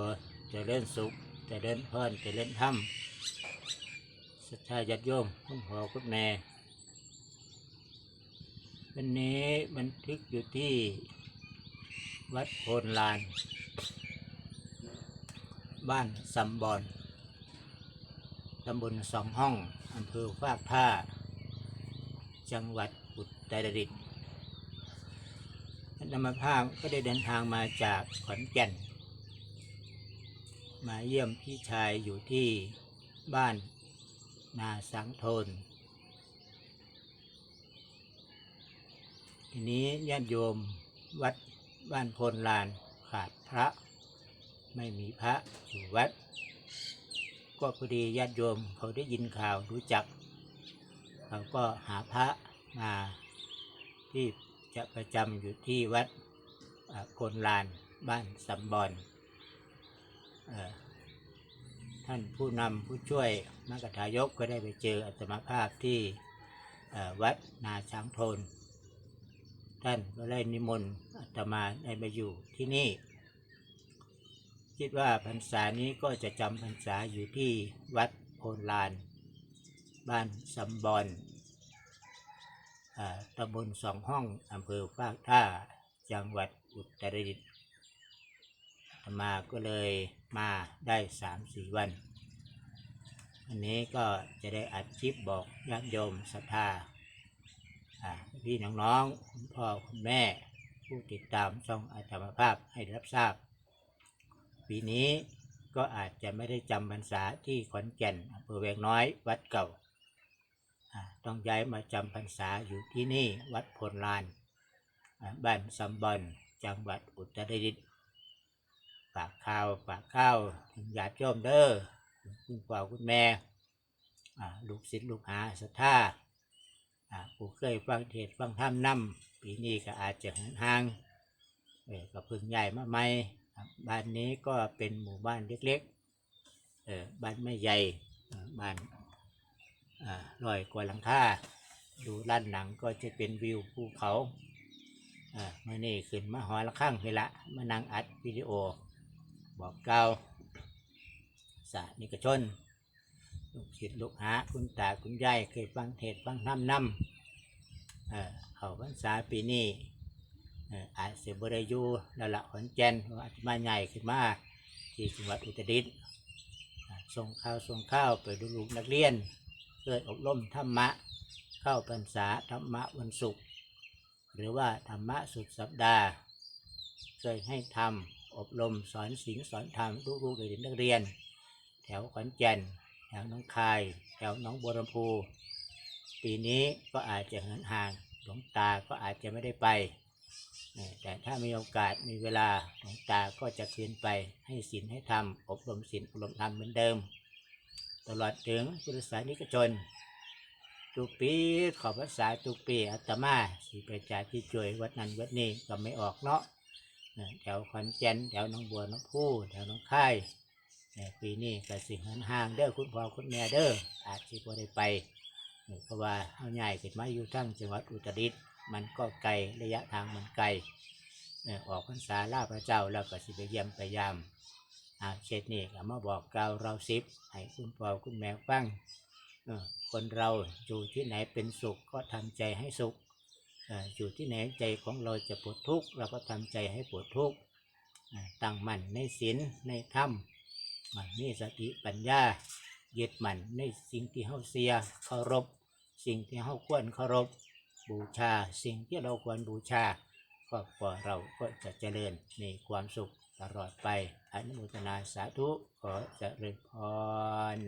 อเจะเล่นสุขจะเล่นพรเจะเล่นธรรมศรัทธาญาติโยมคุณพ่อคุณแม่วันนี้บันทึกอยู่ที่วัดโพนลาน บ้านสัมบอนตำบลสองห้องอำเภอฟากท่า จังหวัดอุตรดิตถ์นำมาภาพก็ได้เดินทางมาจากขอนแก่น มาเยี่ยมพี่ชายอยู่ที่บ้านนาสังทน ทีนี้ญาติโยมวัดบ้านโพนลานขาดพระ ไม่มีพระอยู่วัด ก็พอดีญาติโยมเขาได้ยินข่าวรู้จัก เขาก็หาพระมาที่จะประจำอยู่ที่วัดโพนลานบ้านสัมบอน ท่านผู้นำผู้ช่วยมกถายกก็ได้ไปเจออัตมาภาพที่วัดนาช้างโทน ท่านก็ได้นิมนต์อาตมาได้มาอยู่ที่นี่ คิดว่าพรรษานี้ก็จะจำพรรษาอยู่ที่วัดโพนลาน บ้านสัมบอนอตำบลสองห้องอำเภอฟากท่าจังหวัดอุตรดิตถ์ มาก็เลยมาได้สามสี่วัน อันนี้ก็จะได้อัดคลิปบอกญาติโยมศรัทธาพี่น้องๆคุณพ่อคุณแม่ ผู้ติดตามช่องอาตมภาพให้รับทราบ ปีนี้ก็อาจจะไม่ได้จำพรรษาที่ขอนแก่นอำเภอแวงน้อยวัดเก่า ต้องย้ายมาจำพรรษาอยู่ที่นี่วัดพลลานอ่าบ้านซัมบอนจังหวัดอุตรดิตถ์ ฝากข้าวฝากข้าวถึงญาติโยมเด้อคุณพ่อคุณแม่ลูกศิษย์ลูกหาศรัทธาอ่าผู้เคยฟังเทศฟังธรรมนํปีนี้ก็อาจจะห่างเออก็พิ่งใหญ่มาใหม่บ้านนี้ก็เป็นหมู่บ้านเล็กๆเออบ้านไม่ใหญ่บ้านลอยกว่าหลังคาดูด้านหลังก็จะเป็นวิวภูเขาเมื่อนี้ขึ้นมาหอละข้างเวละมานั่งอัดวิดีโอ บอกเก่าสานิกชน ลูกศิษย์ลูกหาคุณตาคุณยายเคยฟังเทศฟังธรรมนำเอ่อเขาพรรษาปีนี้เอ่ออาจเสบรยูล้วละขอนแก่นเพราะว่าอาจมาใหญ่ขึ้นมาที่จังหวัดอุตรดิตถ์ส่งข้าวส่งข้าวไปดูลูกนักเรียนเพื่ออบรมธรรมะ เข้าพรรษาธรรมะวันศุกร์หรือว่าธรรมะสุดสัปดาห์ เคยให้ทำ อบรมสอนศีลสอนธรรมลูกๆเด็กนักเรียน แถวขอนแก่น แถวน้องคาย แถวน้องบัวลำพู ปีนี้ก็อาจจะเหินห่างหลวงตาก็อาจจะไม่ได้ไป แต่ถ้ามีโอกาสมีเวลาหลวงตาก็จะคืนไปให้ศีลให้ธรรม อบรมศีลอบรมธรรมเหมือนเดิม ตลอดถึงพุทธศาสนิกชนทุกปีขอภาษาทุกปีอาตมาสีประจาที่ช่วยวัดนั้นวัดนี้ก็ไม่ออกเนาะ แถวขอนแก่นแถวหน้องบัวน้องพูแถวหน้องคายปีนี้ก็สิหันห่างเด้อคุณพ่อคุณแม่เด้ออาจสิบ่ได้ไปเพราะว่าเฮาใหญ่ขึ้นมาอยู่ทั้งจังหวัดอุตรดิตถ์มันก็ไกลระยะทางมันไกลออกพรรษาลาพระเจ้าแล้วก็สิไปเยี่ยมไปยามอาเช็ดนี่ก็มาบอกกล่าวเราสิบให้คุณพ่อคุณแม่ฟังคนเราอยู่ที่ไหนเป็นสุขก็ทำใจให้สุข อยู่ที่ไหนใจของเราจะปวดทุกข์เราก็ทำใจให้ปวดทุกข์ตั้งมั่นในศีลในธรรมมันมีสติปัญญาเยึดมั่นในสิ่งที่เฮาเสียเคารพ สิ่งที่เฮาควรเคารพ บูชาสิ่งที่เราควรบูชาครอบครัวเราก็จะเจริญมีความสุขตลอดไปอนุโมทนาสาธุขอเจริญพร